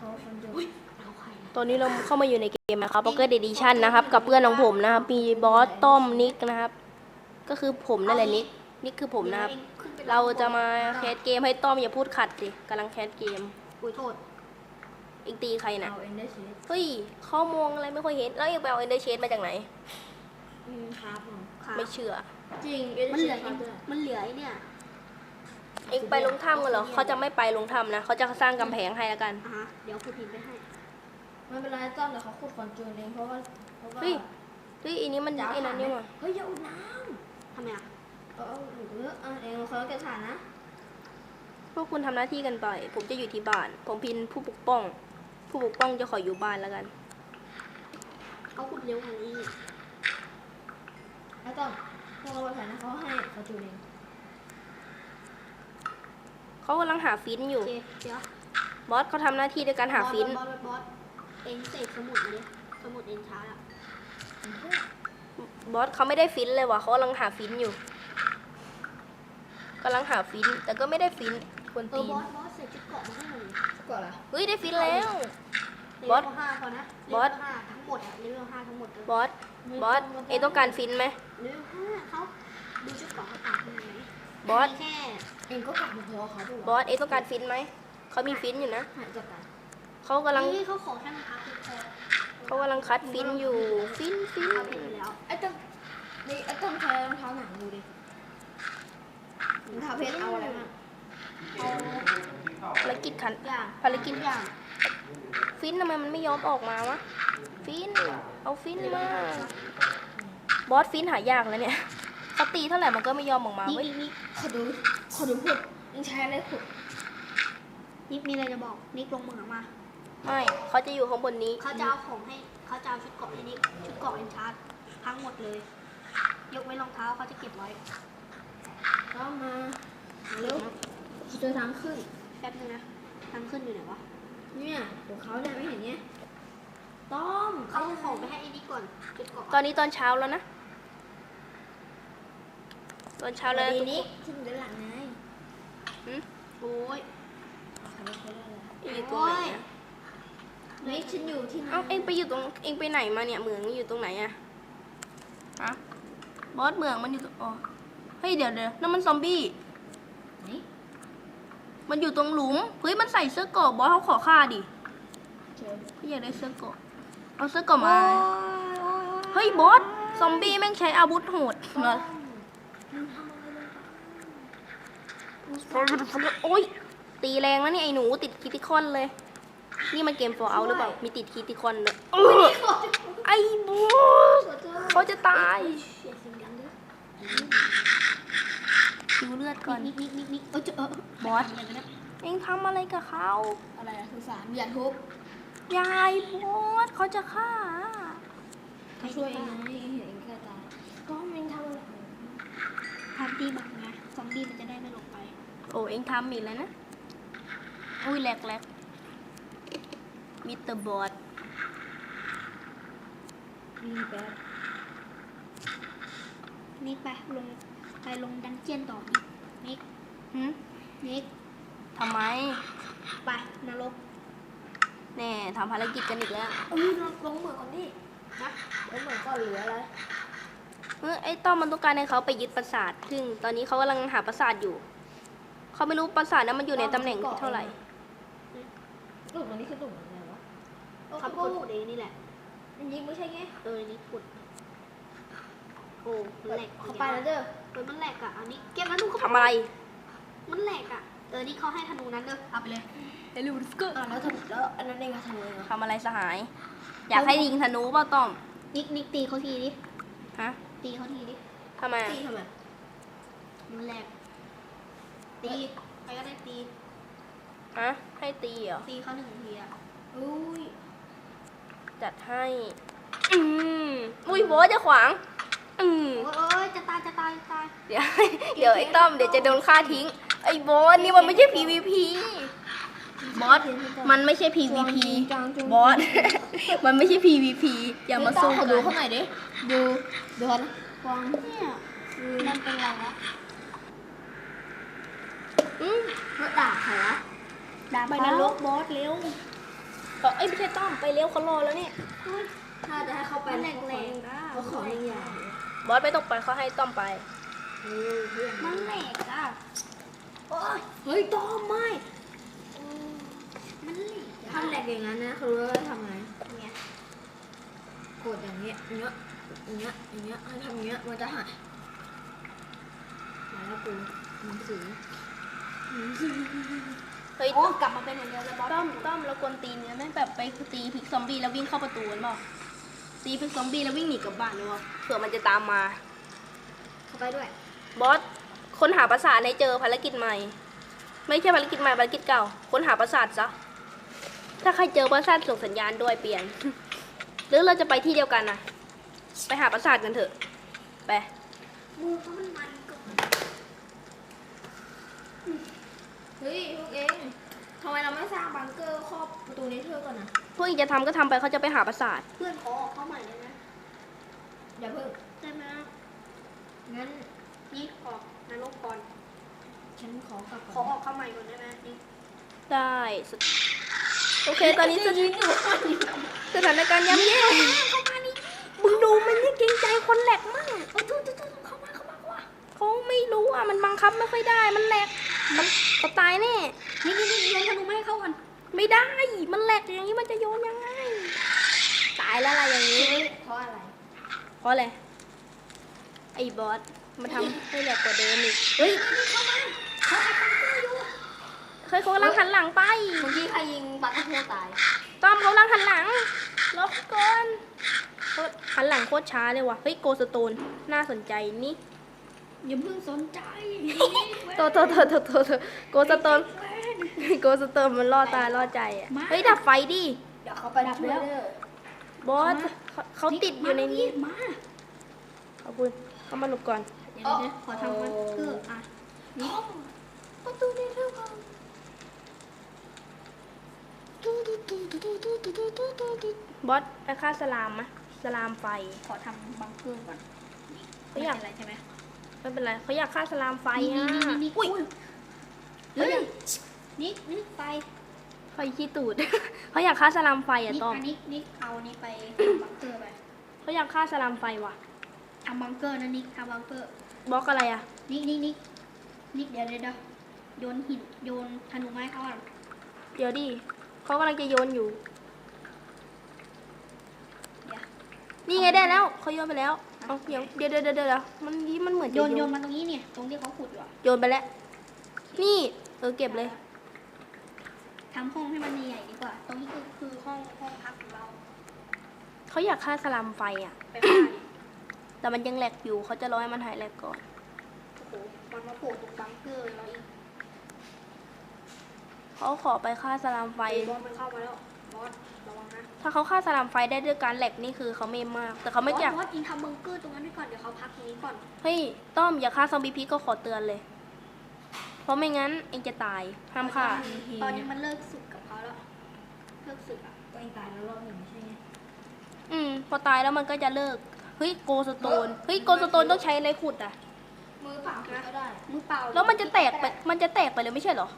เขาคนเดียวเราใครอะตอนนี้เราเข้ามาอยู่ในเกมนะครับ Pocket Edition นะครับ กับเพื่อนของผมนะครับ มีบอสต้อมนิกนะครับ ก็คือผมนั่นแหละนิกนิกคือผมนะครับขึ้นไปเราจะมาแคสเกมให้ต้อมอย่าพูดขัดสิกำลังแคสเกมอุ้ยโทษเองตีใครน่ะเอาเอ็นได้ชีสเฮ้ยเขามองอะไรไม่ค่อยเห็น แล้วเองไปเอาเอนเดอร์เชดมาจากไหนอืมครับผมค่ะไม่เชื่อ จริงมันเหลือคไอ้รับด้วยมันเหลือไอ้เนี่ย เองไปลงถ้ำกันเหรอเขาจะไม่ไปลงถ้ำนะเขาจะสร้างกำแพงให้แล้วกันอะฮะเดี๋ยวคุณพิมพ์ไปให้ ไม่เป็นไรต้อมเดี๋ยวเขาขุดคอนจูนเองเพราะว่าเพราะว่าเฮ้ยเฮ้ยอันนี้มันจะเอาไอ้นั่นนี่หว่าเฮ้ยอย่าอุดน้ทำไมอะำเอาเอาอุดเออเอาเองเขาเก็บฐานนะพวกคุณทำหน้าที่กันไป ผมจะอยู่ที่บ้าน ผมพินผู้ปกป้อง ผู้ปกป้องจะขออยู่บ้านแล้วกัน เขาขุดเร็วกว่านี้ แล้วต้อมพวกเราไปฐานนะเขาให้คอนจูนเอง เขากำลังหาฟินอโอยู่เคเดี๋ยวบอสเขาทำหน้าที่ด้วยการหาฟิน บอสบอสบอสเองเสกสมุดมาดิสมุดเองช้าอะบอสเขาไม่ได้ฟินเลยว่ะเขากำลังหาฟินอยู่กำลังหาฟิน แต่ก็ไม่ได้ฟินควรเออตีบอสบอสเสกชุดเกาะมาให้หน่อยก่อนละเฮ้ยได้ฟินแล้วเลบอสเวลห้าพอนะบอส เลเวลห้าทั้งหมดอะเลเวลห้าทั้งหมดเลยบอสบอสเอต้องการฟินไหมเลเวลห้าเขาดูชุดเกาะเขาต่างกันไหม บอสมีแค่เองก็กลับมาพอเขาด้วยบอสเอต้องการฟินไหม เขามีฟินอยู่นะ หายจากกันเขากำลังเฮ้ยเขาขอแค่มันอัพพอเขากำลังคัดฟินอยู่ ฟินฟินอัพไปแล้วไอ้ต้อมนี่ไอ้ต้อมใช้รองเท้าหนังดูดิรองเท้าเพชรเอาอะไรมาเอาภารกิจขันอย่างภารกิจอย่าง ฟินทำไมมันไม่ยอมออกมาวะ ฟิน เอาฟินมา บอสฟินหายากแล้วเนี่ยเขา ตีเท่าไหร่มันก็ไม่ยอมออกมานี่เว้ยนี่นี่ขอดูขอดูขุดเองใช้อะไรขุดนิกมีอะไรจะบอก นิกลงมือมา ไม่เขาจะอยู่ข้างบนนี้เขาจะเอาของให้เขาจะเอาชุดเกาะให้นิกชุดเกาะเอ็นชาร์ดทั้งหมดเลย ยกเว้นรองเท้าเขาจะเก็บไว้ต้อมมามาเร็วเจอทางขึ้น แป๊บนึงนะทางขึ้นอยู่ไหนวะ เนี่ยของเขาเนี่ยไม่เห็นเนี่ยต้อมเขาเอาของไปให้ไอ้นิกก่อน ชุดเกาะตอนนี้ตอนเช้าแล้วนะ ตอนเช้าแล้วนะดีทุกนี้คนขึ้นด้านหลังไงโอ้ยเขาไม่เคยได้เลยอยู่ตรงไหนอะนี่ฉันอยู่ที่ไหนเอ้าเองไปอยู่ตรงเองไปไหนมาเนี่ยเหมืองอยู่ตรงไหนอะฮะบอสเหมืองมันอยู่ตรงอ๋อเฮ้ยเดี๋ยวเดี๋ยวนั่นมันซอมบี้ นี่มันอยู่ตรงหลุมเฮ้ยมันใส่เสื้อเกราะบอสเขาขอฆ่าดิเจอพี่อยากได้เสื้อเกราะเอาเสื้อเกราะมา เฮ้ยบอสซอมบี้แม่งใช้อาวุธโหดเหรอ โอ้ย ตีแรงแล้วนี่ไอ้หนูติดคิติคอนเลย นี่มันเกม for out หรือเปล่า มีติดคิติคอนเลยเออไอ้บอสเขาจะตายเสียงเสียงดังด้วยคิวเลือดก่อนนิกนิกนิกนิกเออเจอเออบอสเอ็งทำอะไรกับเขาอะไรอะคือสารอย่าทุบยายบอสเขาจะฆ่าเขาช่วยเองไงเห็นเองแค่ตายต้อมเองทำอะไร ทำตีบังไงซอมบี้มันจะได้ไม่หลบไป โอ้เอ็งทำอีกแล้วนะ อุ้ยแหลกแหลกมิสเตอร์บอสมีแป๊บนิกไปลงไปลงดันเจียนต่อนิกหืมนิกทำไม ไปนรกแน่ทำภารกิจกันอีกแล้วเอ้ยลงลงเหมือนก่อนดินะลงเหมือนก่อนเหลืออะไร เออไอ้ต้อมมันต้องการให้เขาไปยึดปราสาทซึ่งตอนนี้เขากำลังหาปราสาทอยู่ เขาไม่รู้ปราสาทนั้นมันอยู่ในตำแหน่งที่เท่าไหร่หลุมอันนี้คือหลุมอะไรวะเขาก็ขุดเองนี่แหละมันยิงไม่ใช่ไงเออนิกขุดโอ้มันแหลกเขาไปแล้วเด้อเออมันแหลกอะอันนี้เก็บมาดูเขาทำอะไร มันแหลกอะเออนี่เขาให้ธนูนั้นเด้อเอาไปเลยเฮลิวสเกอร์อ่าแล้วทำแล้วอันนั้นเองอะทำยังไงอะทำอะไรสหาย อยากให้ยิงธนูเปล่าต้อมนิกนิกตีเขาทีดิฮะ ตีเขาทีดิทำไมตีทำไมมันแหลกตีใครก็ได้ตีฮะให้ตีเหรอตีเขาหนึ่งทีอะอุ้ยจัดให้ อืมอุ้ยโบทจะขวาง อืมโอ้ยโอ้ยจะตายจะตายจะตาย เดี๋ยวเดี๋ยวไอ้ต้อมเดี๋ยวจะโดนฆ่าทิ้ง ไอ้โบสนี่มันไม่ใช่ PVP บอสมันไม่ใช่ PVP บอส มันไม่ใช่ PVP อย่ามาสู้ขอกัดูนเขาหน่อยดิ ดูดูเขานะฟองเนี่ยมันเป็นอะไรวะอืมเมื่อด่าใครวะด่าไปไปนนรรกกบอสเร็วขอเอ้ยไม่ใช่ต้อมไปเร็วเขารอแล้วเนี่ยถ้าจะให้เข้าไปมันแหลเขากแหลกๆอะเขาขอหนึ่งอย่างบอสไม่ต้องไปเขาให้ต้อมไปเออเพื่อนมันแหลกอะโอ้ยเฮ้ยต้อมไม่ มันแหลกทำแหลกอย่างนั้นนะเขารู้ว่าทำไงเนี่ยกดอย่างเงี้ยอย่างเงี้ยอย่างเงี้ยอย่างเงี้ยให้ทำอย่างเงี้ยมันจะหายมาแล้วกูหนังสือเฮ้ยโอ้กลับมาเป็นอย่างเดียวเลยบอสต้อมต้อมเรากวนตีนเนี่ยไหมแบบไปตีพิกซอมบี้แล้ววิ่งเข้าประตูกันเปล่าตีพิกซอมบี้แล้ววิ่งหนีกลับบ้านหรือเปล่าเผื่อมันจะตามมาเข้าไปด้วยบอสค้นหาปราสาทให้เจอภารกิจใหม่ ไม่ใช่ภารกิจใหม่ภารกิจเก่า ค้นหาปราสาทซะ ถ้าใครเจอปราสาทส่งสัญญาณด้วยเปลี่ยน หรือเราจะไปที่เดียวกันนะไปหาปราสาทกันเถอะ ไปมือเขามันมันก่อนเฮ้ยพวกเองทำไมเราไม่สร้างบังเกอร์ครอบประตูเนเธอร์ก่อนนะพวกอีกจะทำก็ทำไปเขาจะไปหาปราสาท เพื่อนขอออกเข้าใหม่ได้ไหมอย่าเพิ่งได้ไหมงั้นนี่ออกนรกก่อน ฉันขอกลับขอก่อนออกเข้าใหม่ก่อนได้ไหมนี่ ได้สุด โอเคตอนนี้สถสถานการณ์ย่ำแย่มึงดูมันนี่เกรงใจคนแหลกมั่งโอ้ยตุ๊ตุ๊ตุ๊เข้ามาเข้ามาเข้ามาเขาไม่รู้อะมันบังคับไม่ค่อยได้ มันแหลก มันก็ตายแน่นี่นี่นี่โยนธนูไม่ให้เข้ากันไม่ได้ มันแหลกอย่างนี้มันจะโยนยังไง ตายแล้วอะไรอย่างนี้ เพราะอะไร เพราะอะไร ไอ้บอสมาทำให้แหลกกว่าเดิมอีก เฮ้ยเข้ามาเขาอัดบังเกอร์อยู่ เคยเขากำลังหันหลังไป เมื่อกี้ใครยิงปากกระโพตาย ต้อมเขากำลังหันหลังล็อกก่อนเขาหันหลังโคตรช้าเลยว่ะ เฮ้ยโกสโตน น่าสนใจนี่ อย่าเพิ่งสนใจโตโตโตโตโตโตโกสโตน โกสโตนมันล่อตาล่อใจอะ เฮ้ยดับไฟดิ เดี๋ยวเขาไปดับแล้วบอสเขาเขาติดอยู่ในนี้มาขอบคุณเข้ามาหลบก่อน เดี๋ยวเดี๋ยวขอทำบังเกอร์อะนี่ประตูเนเธอร์ก่อน บอสไปฆ่าสลามมะสลามไฟ ขอทำบังเกอร์ก่อนนี่เขาอยากไม่เป็นไรใช่ไหมไม่เป็นไรเขาอยากฆ่าสลามไฟนี่อะนี่นี่นี่อุ้ยเฮ้ยนิกนิกไปไฟขี้ตูดเขาอยากฆ่าสลามไฟอะนิกต้อมอันนิกนิกเอาอันนี้ไปทำบังเกอร์ไปเขาอยากฆ่าสลามไฟว่ะทำบังเกอร์นะนิกทำบังเกอร์บล็อกอะไรอะนิกนิกนิกนิกเดี๋ยวเดี๋ยวเดี๋ยวโยนหินโยนธนูไม้เขาอะเดี๋ยวดิเขากำลังจะโยนอยู่ เดี๋ยว นี่ไงได้แล้วเขาโยนไปแล้วเอาเดี๋ยวเดี๋ยวเดี๋ยวเดี๋ยวเดี๋ยวมันนี้มันเหมือนจะโยนโยนมาตรงนี้เนี่ย ตรงที่เขาขุดอยู่อะโยนไปแล้ว นี่เออเก็บเลย ทำห้องให้มันใหญ่ๆดีกว่า ตรงนี้คือคือห้องห้องพักของเราเขาอยากฆ่าสลามไฟอะ ไปบ้านเนี่ยแต่มันยังแหลกอยู่เขาจะรอให้มันหายแหลกก่อน โอ้โหมันมาโผล่ตรงบังเกอร์เราอีกเขาขอไปฆ่าสลามไฟไอ้บอสมันเข้ามาแล้วบ อสระวังนะถ้าเขาฆ่าสลามไฟได้ด้วยการแหลกนี่คือเขาเมมมาก แต่เขาไม่อยากบอสบอสอิงทำบังเกอร์ตรงนั้นไว้ก่อนเดี๋ยวเขาพักตรงนี้ก่อนเฮ้ยต้อมอย่าฆ่าซอมบี้พิษก็ขอเตือนเลย เพราะไม่งั้นเองจะตายห้ามฆ่าตอนนี้มันเลิกสึกกับเขาแล้วเลิกสึกอะตัวเองตายแล้วรอบหนึ่งไม่ใช่ไงอืมพอตายแล้วมันก็จะเลิกเฮ้ยโกสโตนเฮ้ยโกสโตนต้องใช้อะไรขุดอะมือเปล่าก็ได้มือเปล่าแล้วมันจะแตกไปมันจะแตกไปเลยไม่ใช่เหรอ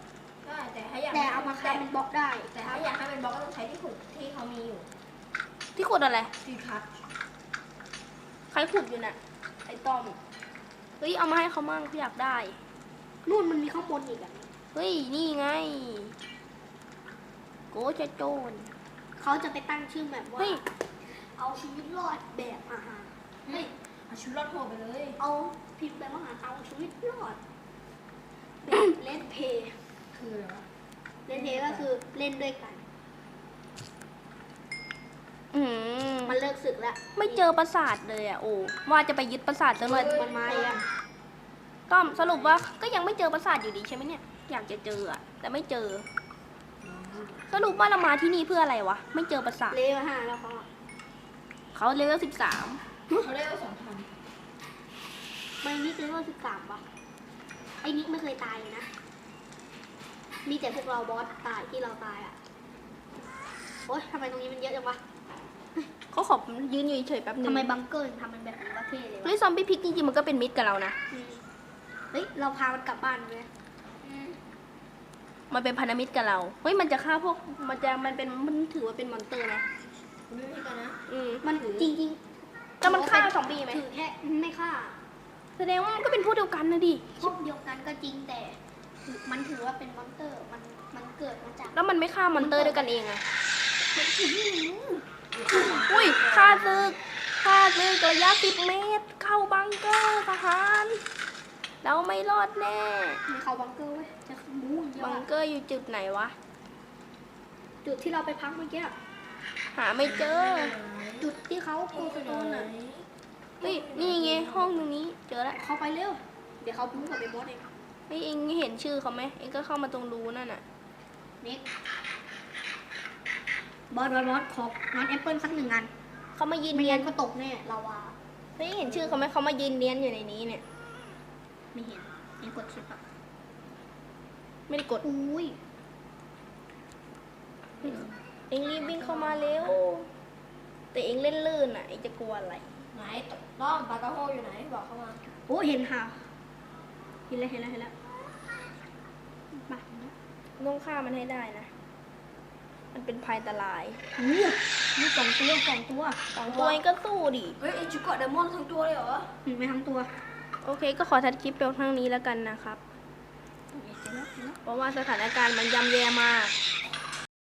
ได้แต่ถ้าอยากแต่เอามาคัดเป็นบล็อกได้ แต่ถ้าอยากให้เป็นบล็อกก็ต้องใช้ที่ขุดที่เขามีอยู่ที่ขุดอะไร ที่คัดใครขุดอยู่น่ะไอ้ต้อมเฮ้ยเอามาให้เขามั่งเขาอยากได้ นู่นมันมีข้างบนอีกอะเฮ้ยนี่ไงโกจะโจนเขาจะไปตั้งชื่อแบบว่าเฮ้ยเอาชีวิตรอดแบบอาหารเฮ้ยเอาชุดรอดโหดไปเลย เอาพิมพ์แบบว่าเอาชีวิตรอดแบบเล่นเพย์ คืออะไรวะเล่นเพย์ก็คือเล่นด้วยกัน อืมมันเลิกศึกแล้วไม่เจอปราสาทเลยอะโอ้ว่าจะไปยึดปราสาทจังเลยมันมาอะต้อมสรุปว่าก็ยังไม่เจอปราสาทอยู่ดีใช่ไหมเนี่ย อยากจะเจออะแต่ไม่เจอ สรุปว่าเรามาที่นี่เพื่ออะไรวะไม่เจอปราสาทเลวห้าแล้วเขาอะเขาเลเวลสิบสามเขาเรียกว่าสองพันมันนิกเลเวลสิบสามปะไอ้นิกไม่เคยตายเลยนะ มีแต่พวกเราบอสตายที่เราตายอะ โอ๊ยทำไมตรงนี้มันเยอะจังวะเขาขอยืนอยู่เฉยๆแป๊บนึงทำไมบังเกอร์ถึงทำมันแบบนี้วะเท่เลยวะเฮ้ยซอมบี้พิกจริงๆมันก็เป็นมิตรกับเรานะ อืมเฮ้ย เราพามันกลับบ้านไหมพมันเป็นพันธมิตรกับเรา เฮ้ยมันจะฆ่าพวก มันจะมันเป็นมันถือว่าเป็นมอนเตอร์นะไม่มีกันนะ อืมมันจริงแต่มันฆ่าซอมบี้ไหมถือแค่ไม่ฆ่า แสดงว่ามันก็เป็นพวกเดียวกันนะดิ พวกเดียวกันก็จริงแต่ มันถือว่าเป็นมอนเตอร์ มัน มันเกิดมาจากแล้วมันไม่ฆ่ามอนเตอร์ด้วยกันเองอะมันถือไม่รู้อุ้ยฆ่าศึกฆ่าศึกระยะสิบเมตร เข้าบังเกอร์ทหารเราไม่รอดแน่มีเขาบังเกอร์เว้ยจะมูอย่างเดียวบังอะเกอร์อยู่จุดไหนวะ จุดที่เราไปพักเมื่อกี้อะหาไม่เจอจุดที่เขาโกสโตนอะ เฮ้ยนี่ไงห้องตรงนี้เจอแล้ว เขาไปเร็ว เดี๋ยวเขาพูดกับไอ้บอสเอง เฮ้ยเองเห็นชื่อเขาไหมเองก็เข้ามาตรงรูนั่นน่ะเน็กบอสบอสบอสขอน้อนแอปเปิลสักหนึ่งอันเขามายืนไม่เนียงั้นนก็ตกแน่ลาวาเฮ้ยเห็นชื่อเขาไหมเขามายืนเนียนอยู่ในนี้เนี่ย ไม่เห็นเองกดชิปอะไม่ได้กด อุ้ยเองรีบวิ่งเข้ามาเร็ว แต่เองเล่นลื่นอะเองจะกลัวอะไรไหนต้องปลากระโฮอยู่ไหนบอกเข้ามาโอ้เห็นค่ะเห็นแล้วเห็นแล้วเห็นแล้วมาต้องฆ่ามันให้ได้นะ มันเป็นภัยอันตรายอู้มีสองตัวสองตัวสองตัวเองก็สู้ดิ เฮ้ยไอจุกเกาะไดมอนด์ทั้งตัวเลยเหรอหนึ่งไปทั้งตัว โอเค ก็ขอทัดคลิปเพียงเท่านี้แล้วกันนะครับเห็นแล้วเห็นแล้วเพราะว่าสถานการณ์มันย่ำแย่มากข